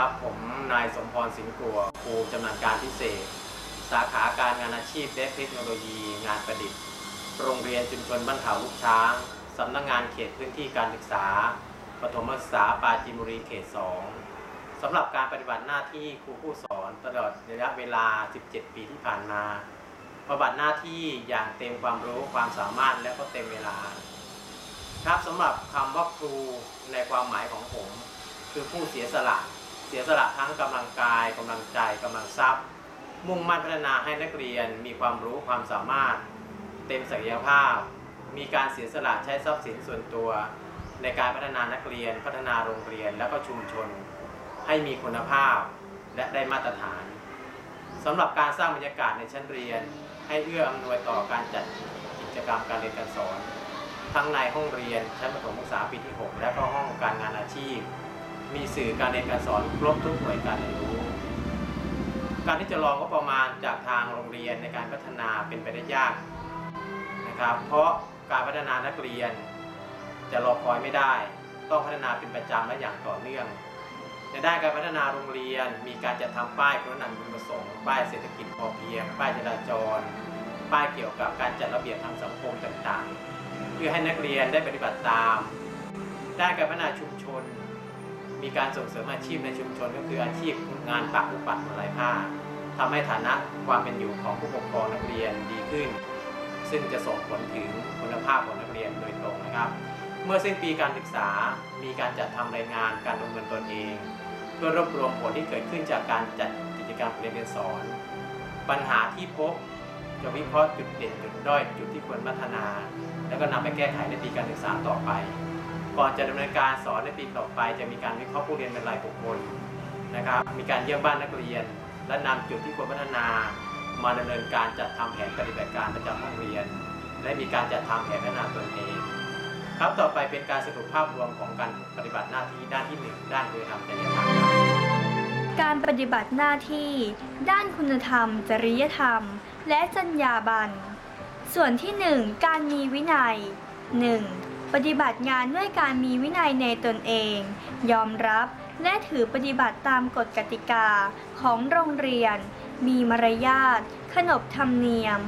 ครับ ผมนายสมพรสิงห์กัวครูจำนาญการพิเศษ สาขาการงานอาชีพและเทคโนโลยีงานประดิษฐ์ โรงเรียนชุมชนบ้านเขาลูกช้างสำนักงานเขตพื้นที่การศึกษาปฐมศึกษาปราจีนบุรีเขต 2สำหรับการปฏิบัติหน้าที่ครูผู้สอนตลอดระยะเวลา 17 ปีที่ผ่านมาปฏิบัติหน้าที่อย่างเต็มความรู้ความสามารถและก็เต็มเวลา ครับสำหรับคำว่าครูในความหมายของผม คือผู้เสียสละ เสียสละทั้งกำลังกายกำลังใจกำลังทรัพย์ มุ่งมั่นพัฒนาให้นักเรียนมีความรู้ความสามารถ เต็มศักยภาพ มีการเสียสละใช้ทรัพย์สินส่วนตัว ในการพัฒนานักเรียน พัฒนาโรงเรียนและก็ชุมชน ให้มีคุณภาพและได้มาตรฐานสำหรับการสร้างบรรยากาศในชั้นเรียน ให้เอื้ออำนวยต่อการจัดกิจกรรมการเรียนการสอน ทั้งในห้องเรียนชั้นประถมศึกษาปีที่ 6 และก็ห้องการงานอาชีพ มีสื่อการเรียนการสอนครบทุกหน่วยการเรียนรู้ การที่จะรองก็ประมาณจากทางโรงเรียนในการพัฒนาเป็นไปได้ยากนะครับ เพราะการพัฒนานักเรียนจะรอคอยไม่ได้ ต้องพัฒนาเป็นประจำและอย่างต่อเนื่อง ในด้านการพัฒนาโรงเรียนมีการจัดทำป้ายคุณนันบุญประสงค์ป้ายเศรษฐกิจพอเพียง ป้ายจราจร ป้ายเกี่ยวกับการจัดระเบียบทางสังคมต่างๆ เพื่อให้นักเรียนได้ปฏิบัติตามด้านการพัฒนาชุมชน มีการส่งเสริมอาชีพในชุมชนก็คืออาชีพงานปักอุปัตมาลายผ้าทำให้ฐานะความเป็นอยู่ของผู้ปกครองนักเรียนดีขึ้น ซึ่งจะส่งผลถึงคุณภาพของนักเรียนโดยตรงนะครับ เมื่อสิ้นปีการศึกษา มีการจัดทำรายงานการดำเนินตนเอง เพื่อรวบรวมผลที่เกิดขึ้นจากการจัดกิจกรรมเรียนการสอน ปัญหาที่พบจะวิเคราะห์จุดเด่นจุดด้อยจุดที่ควรพัฒนา แล้วก็นำไปแก้ไขในปีการศึกษาต่อไป ก่อนจะดำเนินการสอนในปีต่อไป จะมีการวิเคราะห์ผู้เรียนเป็นรายบุคคลนะครับ มีการเยี่ยมบ้านนักเรียน และนำจุดที่ควรพัฒนา มาดำเนินการจัดทำแผนปฏิบัติการประจำห้องเรียน และมีการจัดทำแผนพัฒนาตนเอง ครับต่อไปเป็นการสรุปภาพรวมของการปฏิบัติหน้าที่ด้านที่หนึ่งด้านคุณธรรมจริยธรรมการปฏิบัติหน้าที่ ด้านคุณธรรม จริยธรรม และจรรยาบรรณส่วนที่ 1 การมีวินัย 1. ปฏิบัติงานด้วยการมีวินัยในตนเอง ยอมรับและถือปฏิบัติตามกฎกติกาของโรงเรียน มีมารยาท ขนบธรรมเนียม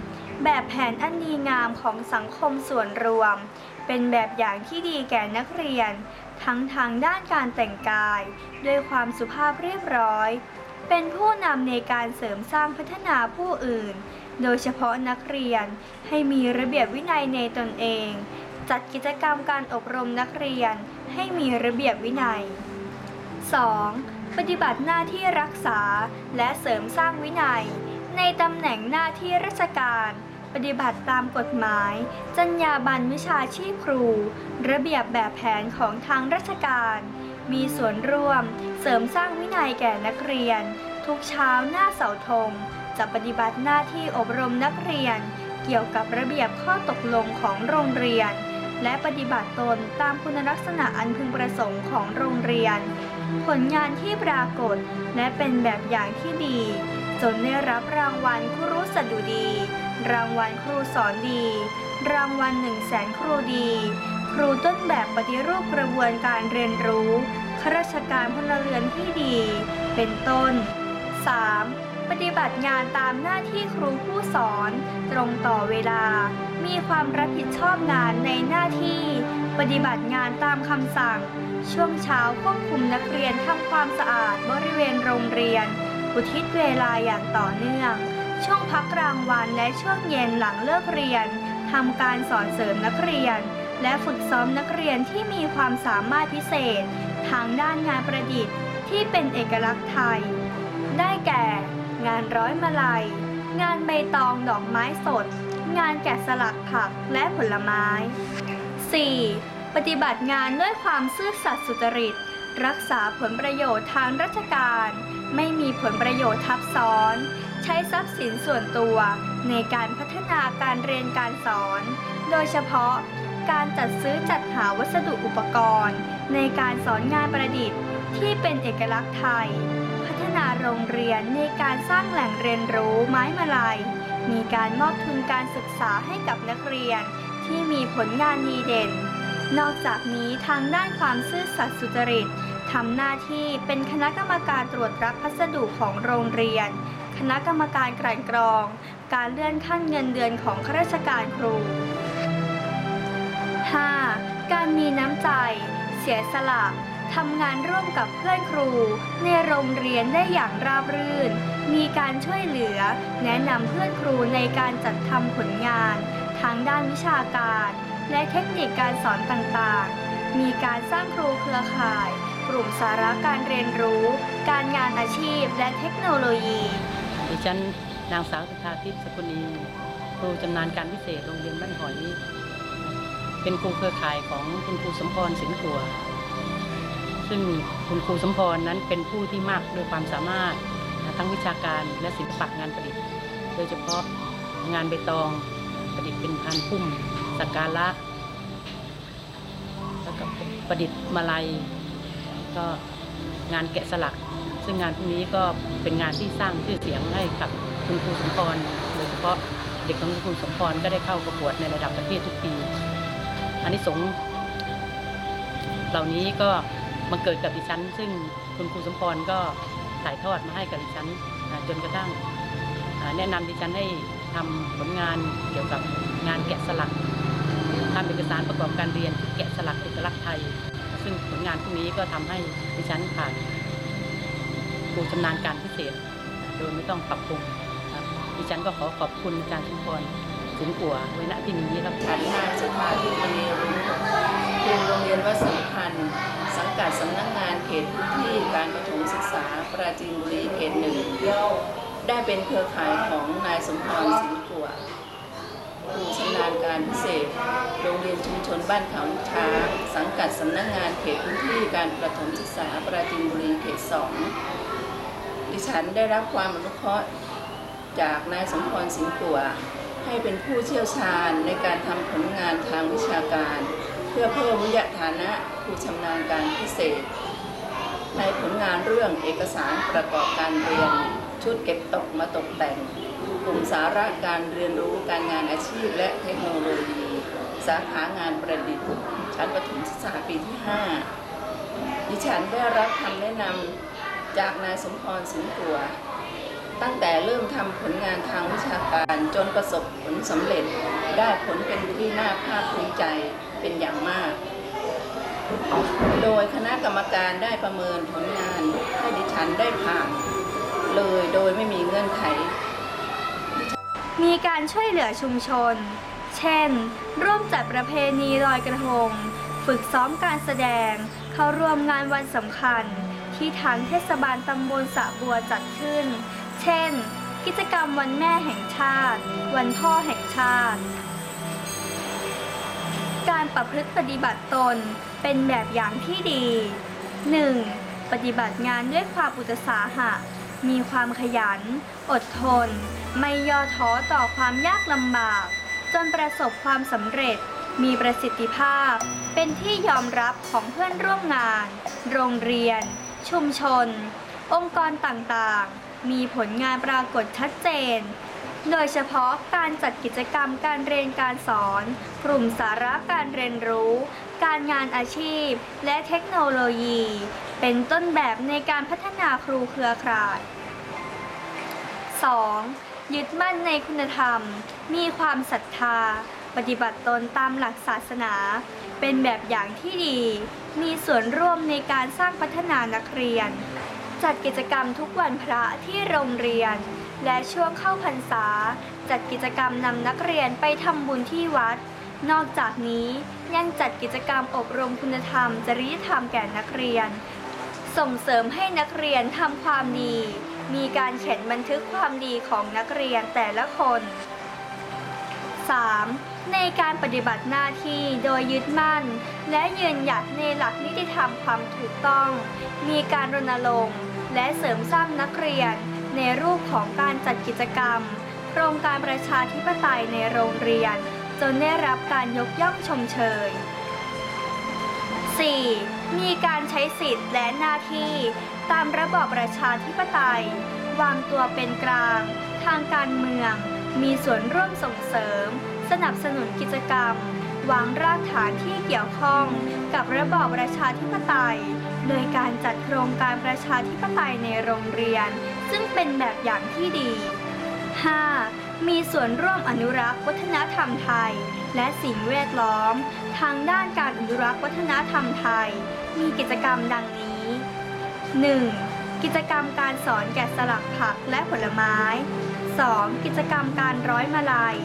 แบบแผนอันดีงามของสังคมส่วนรวม เป็นแบบอย่างที่ดีแก่นักเรียน ทั้งทางด้านการแต่งกาย ด้วยความสุภาพเรียบร้อย เป็นผู้นำในการเสริมสร้างพัฒนาผู้อื่น โดยเฉพาะนักเรียนให้มีระเบียบวินัยในตนเอง จัดกิจกรรมการอบรมนักเรียนให้มีระเบียบวินัย 2. ปฏิบัติหน้าที่รักษาและเสริมสร้างวินัย ในตำแหน่งหน้าที่ราชการ ปฏิบัติตามกฎหมาย จรรยาบรรณวิชาชีพครู ระเบียบแบบแผนของทางราชการ มีส่วนร่วม เสริมสร้างวินัยแก่นักเรียน ทุกเช้าหน้าเสาธงจะปฏิบัติหน้าที่อบรมนักเรียน เกี่ยวกับระเบียบข้อตกลงของโรงเรียน และปฏิบัติตนตามคุณลักษณะอันพึงประสงค์ของโรงเรียน ผลงานที่ปรากฏและเป็นแบบอย่างที่ดี จนได้รับรางวัลครูสดุดี รางวัลครูสอนดี รางวัลหนึ่งแสนครูดี ครูต้นแบบปฏิรูปกระบวนการเรียนรู้ข้าราชการพลเรือนที่ดี เป็นต้น 3. ปฏิบัติงานตามหน้าที่ครูผู้สอน ตรงต่อเวลา มีความรับผิดชอบงานในหน้าที่ ปฏิบัติงานตามคำสั่ง ช่วงเช้าควบคุมนักเรียนทำความสะอาดบริเวณโรงเรียน อุทิศเวลาอย่างต่อเนื่อง ช่วงพักกลางวันและช่วงเย็นหลังเลิกเรียนทำการสอนเสริมนักเรียน และฝึกซ้อมนักเรียนที่มีความสามารถพิเศษ ทางด้านงานประดิษฐ์ที่เป็นเอกลักษณ์ไทย ได้แก่ งานร้อยมาลัย งานใบตองดอกไม้สด งานแกะสลักผักและผลไม้ 4. ปฏิบัติงานด้วยความซื่อสัตย์สุจริต รักษาผลประโยชน์ทางราชการ ไม่มีผลประโยชน์ทับซ้อน ใช้ทรัพย์สินส่วนตัวในการพัฒนาการเรียนการสอน โดยเฉพาะการจัดซื้อจัดหาวัสดุอุปกรณ์ ในการสอนงานประดิษฐ์ที่เป็นเอกลักษณ์ไทย นาโรงเรียนในการสร้างแหล่งเรียนรู้ไม้มาลัยมีการมอบทุนการศึกษาให้กับนักเรียนที่มีผลงานดีเด่น นอกจากนี้ทางด้านความซื่อสัตย์สุจริตทำหน้าที่เป็นคณะกรรมการตรวจรับพัสดุของโรงเรียน คณะกรรมการกลั่นกรอง การเลื่อนขั้นเงินเดือนของข้าราชการครู 5. การมีน้ำใจ เสียสละ ทำงานร่วมกับเพื่อนครู ในโรงเรียนได้อย่างราบรื่น มีการช่วยเหลือ แนะนำเพื่อนครูในการจัดทำผลงานทางด้านวิชาการ และเทคนิคการสอนต่างๆ มีการสร้างครูเครือข่าย กลุ่มสาระการเรียนรู้ การงานอาชีพ และเทคโนโลยีดิฉันนางสาวสุธาทิพย์สกุลีครูชำนาญการพิเศษโรงเรียนบ้านหอย เป็นครูเครือข่ายของคุณครูสมพรสินขัว ซึ่งคุณครูสมพรนั้นเป็นผู้ที่มากด้วยความสามารถทั้งวิชาการและศิลปะงานประดิษฐ์ โดยเฉพาะงานใบตองประดิษฐ์เป็นพันพุ่มสักการะแล้วก็ประดิษฐ์มาลัย ก็งานแกะสลัก ซึ่งงานพวกนี้ก็เป็นงานที่สร้างชื่อเสียงให้กับคุณครูสมพรโดยเฉพาะเด็กของคุณครูสมพรก็ได้เข้าประกวดในระดับประเทศทุกปี อันนี้สงเหล่านี้ก็ มาเกิดกับดิฉัน ซึ่งคุณครูสมพรก็ถ่ายทอดมาให้กับดิฉันจนกระทั่งแนะนำดิฉันให้ทำผลงานเกี่ยวกับงานแกะสลักทำเอกสารประกอบการเรียนแกะสลักเอกลักษณ์ไทย ซึ่งผลงานพวกนี้ก็ทำให้ดิฉันผ่านครูชำนาญการพิเศษ โดยไม่ต้องปรับปรุงครับดิฉันก็ขอขอบคุณอาจารย์ชุมพรสินกัวไว้ณที่นี้ครับฉันนางสุภาทิพย์มณีรุ่งครูโรงเรียนวัดสัมพันธ์ กัดสำนักงานเขตพื้นที่การประถมศึกษาปราจีนบุรีเขตหนึ่งได้เป็นเครือข่ายของนายสมพรสินกัวครูชำนาญการพิเศษ โรงเรียนชุมชนบ้านเขาลูกช้างสังกัดสำนักงานเขตพื้นที่การประถมศึกษาปราจีนบุรีเขตสองดิฉันได้รับความอนุเคราะห์จากนายสมพรสินกัวให้เป็นผู้เชี่ยวชาญในการทำผลงานทางวิชาการ เพื่อเพิ่มวิทยาฐานะผู้ชำนาญการพิเศษ ในผลงานเรื่องเอกสารประกอบการเรียน ชุดเก็บตกมาตกแต่ง กลุ่มสาระการเรียนรู้การงานอาชีพและเทคโนโลยี สาขางานประดิษฐ์ชั้นประถมศึกษาปีที่ 5 ดิฉันได้รับคำแนะนำจากนายสมพรสิงห์กัวตั้งแต่เริ่มทำผลงานทางวิชาการจนประสบผลสำเร็จ ได้ผลเป็นที่น่าภาคภูมิใจเป็นอย่างมาก โดยคณะกรรมการได้ประเมินผลงานให้ดิฉันได้ผ่าน เลยโดยไม่มีเงื่อนไข มีการช่วยเหลือชุมชน เช่น ร่วมจัดประเพณีลอยกระทง ฝึกซ้อมการแสดง เข้าร่วมงานวันสำคัญ ที่ทางเทศบาลตำบลสะบัวจัดขึ้น เช่น กิจกรรมวันแม่แห่งชาติ วันพ่อแห่งชาติ การประพฤติปฏิบัติตนเป็นแบบอย่างที่ดี 1. ปฏิบัติงานด้วยความอุตสาหะ มีความขยัน อดทน ไม่ย่อท้อต่อความยากลำบาก จนประสบความสำเร็จ มีประสิทธิภาพ เป็นที่ยอมรับของเพื่อนร่วมงาน โรงเรียน ชุมชน องค์กรต่างๆ มีผลงานปรากฏชัดเจน โดยเฉพาะการจัดกิจกรรมการเรียนการสอน กลุ่มสาระการเรียนรู้ การงานอาชีพ และเทคโนโลยี เป็นต้นแบบในการพัฒนาครูเครือข่าย 2. ยึดมั่นในคุณธรรม มีความศรัทธา ปฏิบัติตนตามหลักศาสนา เป็นแบบอย่างที่ดี มีส่วนร่วมในการสร้างพัฒนานักเรียน จัดกิจกรรมทุกวันพระที่โรงเรียน และช่วงเข้าพรรษา จัดกิจกรรมนำนักเรียนไปทำบุญที่วัด นอกจากนี้ยังจัดกิจกรรมอบรมคุณธรรม จริยธรรมแก่นักเรียน ส่งเสริมให้นักเรียนทำความดี มีการเขียนบันทึกความดีของนักเรียนแต่ละคน 3. ในการปฏิบัติหน้าที่โดยยึดมั่น และยืนหยัดในหลักนิติธรรมความถูกต้อง มีการรณรงค์และเสริมสร้างนักเรียน ในรูปของการจัดกิจกรรม โครงการประชาธิปไตยในโรงเรียน จนได้รับการยกย่องชมเชย 4. มีการใช้สิทธิ์และหน้าที่ ตามระบอบประชาธิปไตย วางตัวเป็นกลาง ทางการเมือง มีส่วนร่วมส่งเสริม สนับสนุนกิจกรรม วางรากฐานที่เกี่ยวข้อง กับระบอบประชาธิปไตย โดยการจัดโครงการประชาธิปไตยในโรงเรียน ซึ่งเป็นแบบอย่างที่ดี 5. มีส่วนร่วมอนุรักษ์วัฒนธรรมไทย และสิ่งแวดล้อม ทางด้านการอนุรักษ์วัฒนธรรมไทย มีกิจกรรมดังนี้ 1. กิจกรรมการสอนแกะสลักผักและผลไม้ 2. กิจกรรมการร้อยมาลัย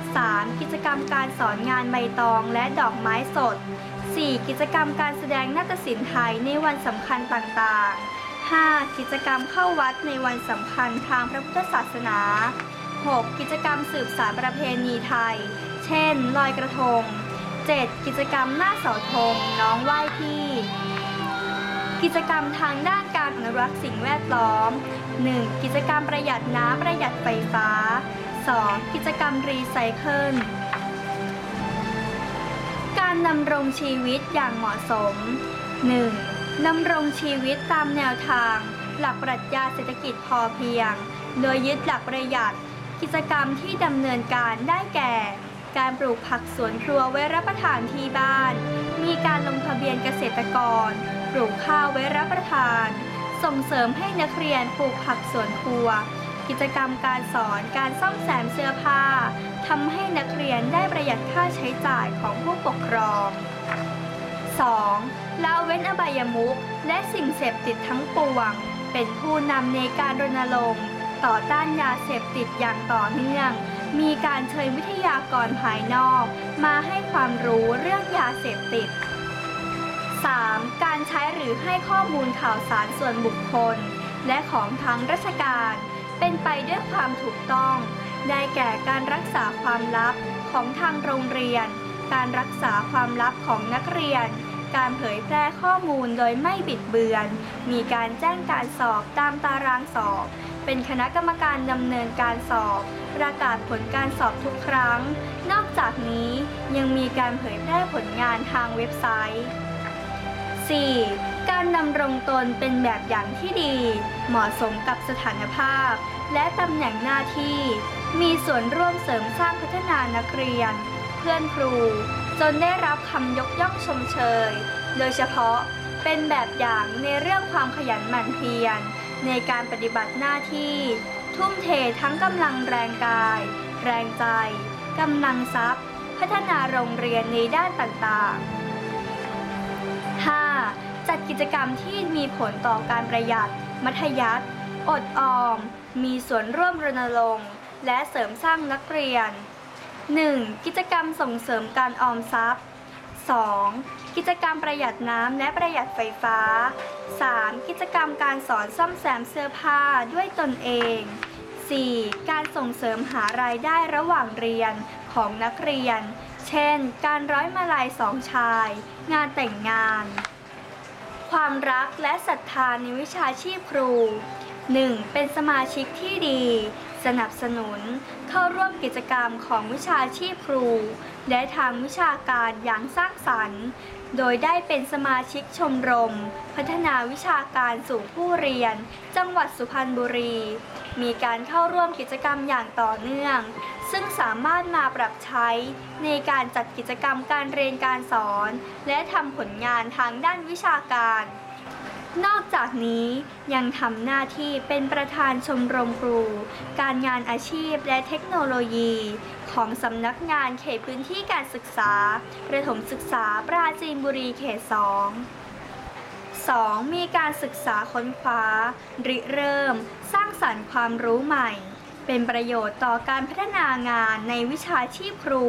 3. กิจกรรมการสอนงานใบตองและดอกไม้สด 4. กิจกรรมการแสดงนาฏศิลป์ไทยในวันสำคัญต่างๆ 5. กิจกรรมเข้าวัดในวันสำคัญทางพระพุทธศาสนา 6. กิจกรรมสืบสานประเพณีไทย เช่น ลอยกระทง 7. กิจกรรมหน้าเสาธงน้องไหว้พี่ กิจกรรมทางด้านการอนุรักษ์สิ่งแวดล้อม 1. กิจกรรมประหยัดน้ำประหยัดไฟฟ้า 2. กิจกรรมรีไซเคิล การดำรงชีวิตอย่างเหมาะสม 1. ดำรงชีวิตตามแนวทาง หลักปรัชญาเศรษฐกิจพอเพียง โดยยึดหลักประหยัด กิจกรรมที่ดำเนินการได้แก่ การปลูกผักสวนครัวไว้รับประทานที่บ้าน มีการลงทะเบียนเกษตรกร ปลูกข้าวไว้รับประทาน ส่งเสริมให้นักเรียนปลูกผักสวนครัว กิจกรรมการสอนการซ่อมแซมเสื้อผ้าทำให้นักเรียนได้ประหยัดค่าใช้จ่ายของผู้ปกครอง 2. ละเว้นอบายมุขและสิ่งเสพติดทั้งปวง เป็นผู้นำในการรณรงค์ต่อต้านยาเสพติดอย่างต่อเนื่อง มีการเชิญวิทยากรภายนอก มาให้ความรู้เรื่องยาเสพติด 3. การใช้หรือให้ข้อมูลข่าวสารส่วนบุคคล และของทางราชการ เป็นไปด้วยความถูกต้อง ได้แก่การรักษาความลับของทางโรงเรียน การรักษาความลับของนักเรียน การเผยแพร่ข้อมูลโดยไม่บิดเบือน มีการแจ้งการสอบตามตารางสอบ เป็นคณะกรรมการดำเนินการสอบ ประกาศผลการสอบทุกครั้ง นอกจากนี้ยังมีการเผยแพร่ผลงานทางเว็บไซต์ 4. การดำรงตนเป็นแบบอย่างที่ดี เหมาะสมกับสถานภาพ และตำแหน่งหน้าที่ มีส่วนร่วมเสริมสร้างพัฒนานักเรียน เพื่อนครู จนได้รับคำยกย่องชมเชย โดยเฉพาะเป็นแบบอย่างในเรื่องความขยันหมั่นเพียรในการปฏิบัติหน้าที่ ทุ่มเททั้งกำลังแรงกาย แรงใจกำลังทรัพย์ พัฒนาโรงเรียนในด้านต่างๆ 5. จัดกิจกรรมที่มีผลต่อการประหยัด มัธยัติอดออม มีส่วนร่วมรณรงค์ และเสริมสร้างนักเรียน 1. กิจกรรมส่งเสริมการออมทรัพย์ 2. กิจกรรมประหยัดน้ำและประหยัดไฟฟ้า 3. กิจกรรมการสอนซ่อมแซมเสื้อผ้าด้วยตนเอง 4. การส่งเสริมหารายได้ระหว่างเรียนของนักเรียน เช่น การร้อยมาลัยสองชาย งานแต่งงาน ความรักและศรัทธาในวิชาชีพครู 1. เป็นสมาชิกที่ดี สนับสนุนเข้าร่วมกิจกรรมของวิชาชีพครู และทางวิชาการอย่างสร้างสรรค์ โดยได้เป็นสมาชิกชมรม พัฒนาวิชาการสู่ผู้เรียน จังหวัดสุพรรณบุรี มีการเข้าร่วมกิจกรรมอย่างต่อเนื่อง ซึ่งสามารถมาปรับใช้ในการจัดกิจกรรมการเรียนการสอน และทำผลงานทางด้านวิชาการ นอกจากนี้ยังทำหน้าที่เป็นประธานชมรมครู การงานอาชีพและเทคโนโลยี ของสำนักงานเขตพื้นที่การศึกษา ประถมศึกษาปราจีนบุรีเขต 2 2. มีการศึกษาค้นคว้า ริเริ่ม สร้างสรรค์ความรู้ใหม่ เป็นประโยชน์ต่อการพัฒนางานในวิชาชีพครู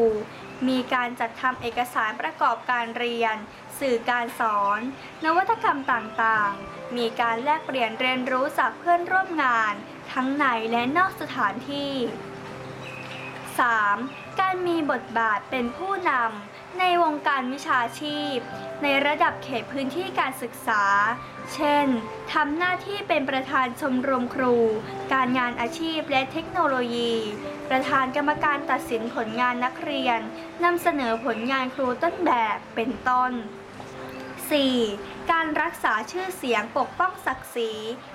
มีการจัดทำเอกสารประกอบการเรียน สื่อการสอน นวัตกรรมต่างๆ มีการแลกเปลี่ยนเรียนรู้จากเพื่อนร่วมงาน ทั้งในและนอกสถานที่ 3. การมีบทบาทเป็นผู้นำในวงการวิชาชีพ ในระดับเขตพื้นที่การศึกษา เช่น ทำหน้าที่เป็นประธานชมรมครู การงานอาชีพและเทคโนโลยี ประธานกรรมการตัดสินผลงานนักเรียน นำเสนอผลงานครูต้นแบบ เป็นต้น 4. การรักษาชื่อเสียงปกป้องศักดิ์ศรี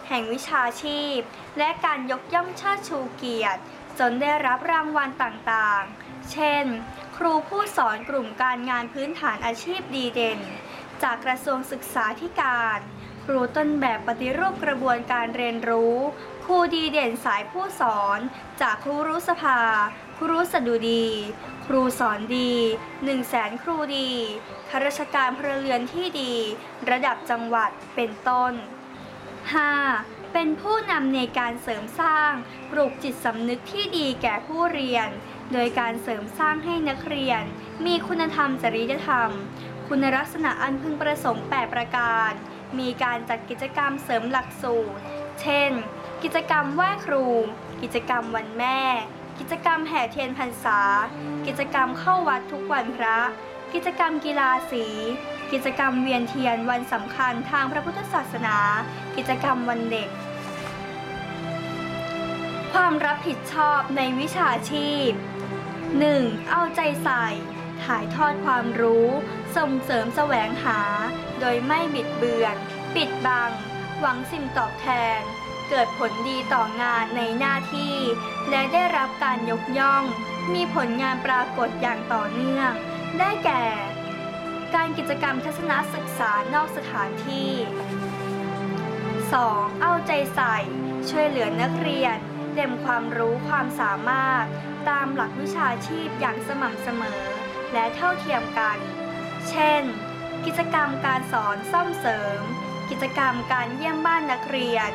แห่งวิชาชีพ และการยกย่องเชิชูเกียรติ จนได้รับรางวัลต่างๆ เช่น ครูผู้สอนกลุ่มการงานพื้นฐานอาชีพดีเด่น จากกระทรวงศึกษาธิการ รูต้นแบบปฏิรูปกระบวนการเรียนรู้ ครูดีเด่นสายผู้สอน จากครูรู้สภา ครูรู้สดุดี ครูสอนดี1 0 0 0 0แสนครูดีข้าราชการพลเรือนที่ดี ระดับจังหวัดเป็นต้น 5. เป็นผู้นำในการเสริมสร้าง ปลูกจิตสำนึกที่ดีแก่ผู้เรียน โดยการเสริมสร้างให้นักเรียน มีคุณธรรมจริยธรรม คุณลักษณะอันพึงประสงค์8ประการ มีการจัดกิจกรรมเสริมหลักสูตร เช่น กิจกรรมไหว้ครู กิจกรรมวันแม่ กิจกรรมแห่เทียนพรรษา กิจกรรมเข้าวัดทุกวันพระ กิจกรรมกีฬาสี กิจกรรมเวียนเทียนวันสำคัญทางพระพุทธศาสนา กิจกรรมวันเด็ก ความรับผิดชอบในวิชาชีพ 1. เอาใจใส่ ถ่ายทอดความรู้ ส่งเสริมแสวงหา โดยไม่บิดเบือน ปิดบัง หวังสิ่งตอบแทน เกิดผลดีต่องานในหน้าที่ และได้รับการยกย่อง มีผลงานปรากฏอย่างต่อเนื่อง ได้แก่ การกิจกรรมทัศนศึกษานอกสถานที่ 2. เอาใจใส่ ช่วยเหลือนักเรียน เต็มความรู้ความสามารถ ตามหลักวิชาชีพอย่างสม่ำเสมอ และเท่าเทียมกัน เช่น กิจกรรมการสอนซ่อมเสริม กิจกรรมการเยี่ยมบ้านนักเรียน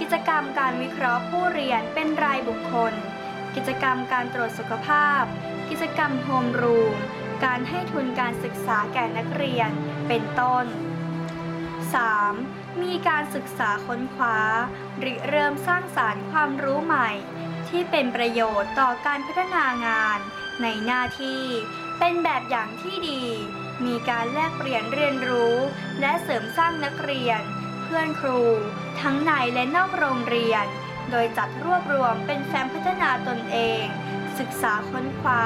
กิจกรรมการวิเคราะห์ผู้เรียนเป็นรายบุคคล กิจกรรมการตรวจสุขภาพ กิจกรรมโฮมรูม การให้ทุนการศึกษาแก่นักเรียน เป็นต้น 3. มีการศึกษาค้นคว้า หริเริ่มสร้างสารรค์ความรู้ใหม่ ที่เป็นประโยชน์ต่อการพัฒนางาน ในหน้าที่ เป็นแบบอย่างที่ดี มีการแลกเปลี่ยนเรียนรู้ และเสริมสร้างนักเรียน เพื่อนครู ทั้งในและนอกโรงเรียน โดยจัดรวบรวมเป็นแฟ้มพัฒนาตนเอง ศึกษาค้นคว้า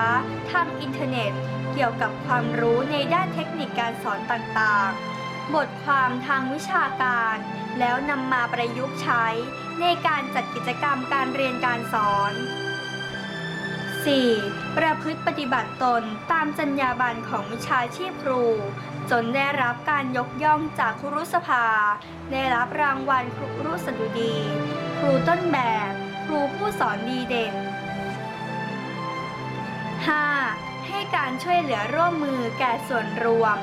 ทางอินเทอร์เน็ต เกี่ยวกับความรู้ในด้านเทคนิคการสอนต่างๆ บทความทางวิชาการ แล้วนำมาประยุกต์ใช้ ในการจัดกิจกรรมการเรียนการสอน 4. ประพฤติปฏิบัติตนตามจรรยาบรรณของวิชาชีพครู จนได้รับการยกย่องจากครุสภา ได้รับรางวัลครูรุสดุดี ครูต้นแบบ ครูผู้สอนดีเด่น 5. ให้การช่วยเหลือร่วมมือแก่ส่วนรวม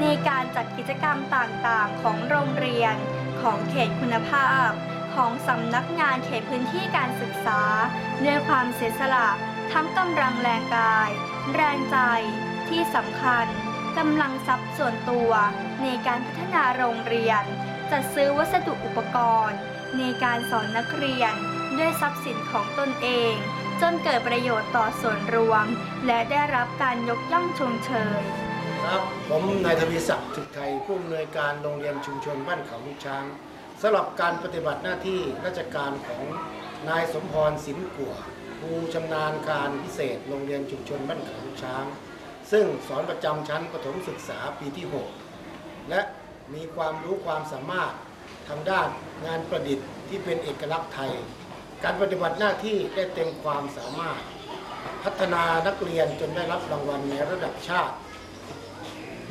ในการจัดกิจกรรมต่างๆ ของโรงเรียน ของเขตคุณภาพ ของสำนักงานเขตพื้นที่การศึกษาด้วยความเสียสละ ทั้งกำลังแรงกาย แรงใจที่สำคัญกำลังทรัพย์ส่วนตัวในการพัฒนาโรงเรียน จัดซื้อวัสดุอุปกรณ์ ในการสอนนักเรียนด้วยทรัพย์สินของตนเอง จนเกิดประโยชน์ต่อส่วนรวม และได้รับการยกย่องชมเชย ครับผมนายทวีศักดิ์ถึกไทยผู้อำนวยการโรงเรียนชุมชนบ้านเขาลูกช้างสำหรับการปฏิบัติหน้าที่ราชการของ นายสมพรสินกัวครูชำนาญการพิเศษ โรงเรียนชุมชนบ้านเขาช้าง ซึ่งสอนประจำชั้นประถมศึกษาปีที่ 6 และมีความรู้ความสามารถทางด้านงานประดิษฐ์ที่เป็นเอกลักษณ์ไทย การปฏิบัติหน้าที่ได้เต็มความสามารถ พัฒนานักเรียนจนได้รับรางวัลในระดับชาติ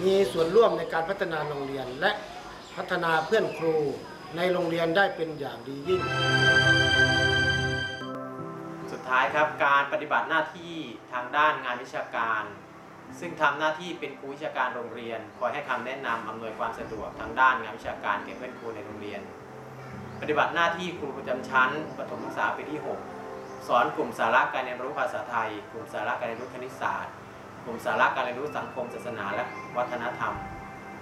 มีส่วนร่วมในการพัฒนาโรงเรียนและพัฒนาเพื่อนครูในโรงเรียนได้เป็นอย่างดียิ่ง ท้ายครับการปฏิบัติหน้าที่ทางด้านงานวิชาการ ซึ่งทำหน้าที่เป็นครูวิชาการโรงเรียน คอยให้คำแนะนำอำนวยความสะดวกทางด้านงานวิชาการแก่เพื่อนครูในโรงเรียน ปฏิบัติหน้าที่ครูประจำชั้นประถมศึกษาปีที่ 6 สอนกลุ่มสาระการเรียนรู้ภาษาไทย กลุ่มสาระการเรียนรู้คณิตศาสตร์ กลุ่มสาระการเรียนรู้สังคมศาสนาและวัฒนธรรม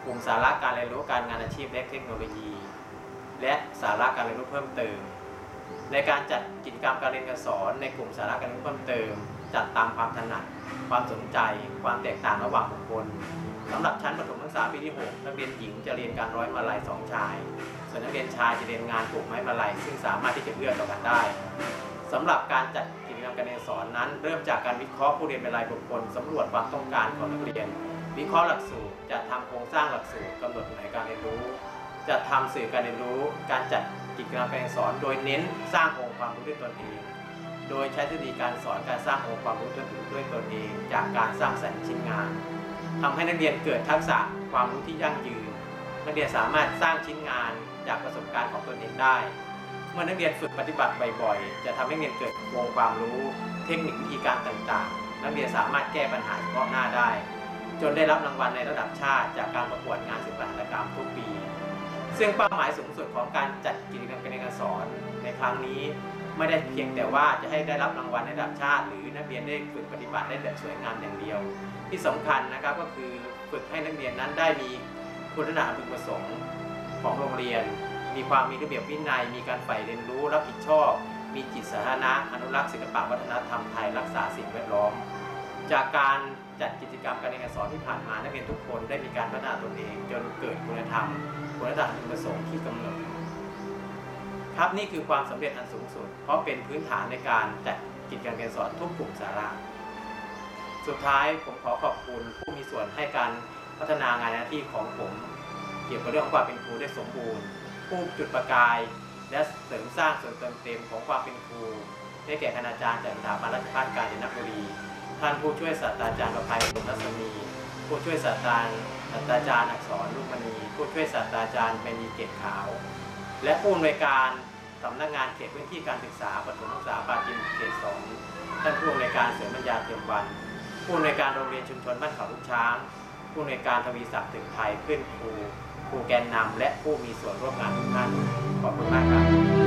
กลุ่มสาระการเรียนรู้การงานอาชีพและเทคโนโลยี และสาระการเรียนรู้เพิ่มเติม ในการจัดกิจกรรมการเรียนการสอนในกลุ่มสาระการเรียนรู้เพิ่มเติม จัดตามความถนัด ความสนใจ ความแตกต่างระหว่างบุคคลสำหรับชั้นประถมศึกษาปีที่ 6 นักเรียนหญิงจะเรียนการร้อยมาลัยสองชาย ส่วนนักเรียนชายจะเรียนงานปลูกไม้มาลัยซึ่งสามารถที่จะเอื้อต่อกันได้สำหรับการจัดกิจกรรมการเรียนสอนนั้น เริ่มจากการวิเคราะห์ผู้เรียนเป็นรายบุคคลสำรวจความต้องการของนักเรียน วิเคราะห์หลักสูตรจัดทำโครงสร้างหลักสูตรกำหนดแผนการเรียนรู้จัดทำสื่อการเรียนรู้ การจัด กิจกรรมการสอน โดยเน้นสร้างองค์ความรู้ด้วยตนเอง โดยใช้ทฤษฎีการสอนการสร้างองค์ความรู้ด้วยตนเอง จากการสร้างสรรค์ชิ้นงานทำให้นักเรียนเกิดทักษะความรู้ที่ยั่งยืน นักเรียนสามารถสร้างชิ้นงานจากประสบการณ์ของตนเองได้ เมื่อนักเรียนฝึกปฏิบัติบ่อยๆ จะทำให้นักเรียนเกิดวงความรู้ เทคนิควิธีการต่างๆ นักเรียนสามารถแก้ปัญหาเฉพาะหน้าได้ จนได้รับรางวัลในระดับชาติ จากการประกวดงานศิลปหัตถกรรมทุกปี ซึ่งเป้าหมายสูงสุดของการจัดกิจกรรมการเรียนการสอนในครั้งนี้ ไม่ได้เพียงแต่ว่าจะให้ได้รับรางวัลในระดับชาติ หรือนักเรียนได้ฝึกปฏิบัติได้แบบสวยงามอย่างเดียว ที่สำคัญนะครับก็คือฝึกให้นักเรียนนั้นได้มีคุณลักษณะพึงประสงค์ของโรงเรียน มีความมีระเบียบวินัย มีการใฝ่เรียนรู้รับผิดชอบ มีจิตสาธารณะอนุรักษ์ศิลปะวัฒนธรรมไทยรักษาสิ่งแวดล้อม จากการจัดกิจกรรมการเรียนการสอนที่ผ่านมานักเรียนทุกคนได้มีการพัฒนาตนเอง จนเกิดคุณธรรม คุณธรรมพึงประสงค์ที่กำหนดครับนี่คือความสำเร็จอันสูงสุด เพราะเป็นพื้นฐานในการจัดกิจกรรมการสอนทุกกลุ่มสาระ สุดท้ายผมขอขอบคุณผู้มีส่วนให้การพัฒนางานหน้าที่ของผม เกี่ยวกับเรื่องของความเป็นครูได้สมบูรณ์ ผู้จุดประกาย และเสริมสร้างส่วนเติมเต็มของความเป็นครู ได้แก่คณาจารย์จากสถาบันราชภัฏกาญจนบุรี ท่านผู้ช่วยศาสตราจารย์ประภัยบุญรัศมี ผู้ช่วยศาสตราจารย์ ศาสตราจารย์อักษรลูกมณีผู้ช่วยศาสตราจารย์เมนีเกตขาว และผู้อำนวยการสำนักงานเขตพื้นที่การศึกษาปฐมศึกษาปาจีนเขตสองท่านผู้อำนวยการเสริมปัญญาเทียมวัน ผู้อำนวยการโรงเรียนชุมชนบ้านเขาลูกช้าง ผู้อำนวยการทวีศักดิ์ถึงไทยเพื่อนครูครูแกนนำและผู้มีส่วนร่วมงานทุกท่านขอบคุณมากครับ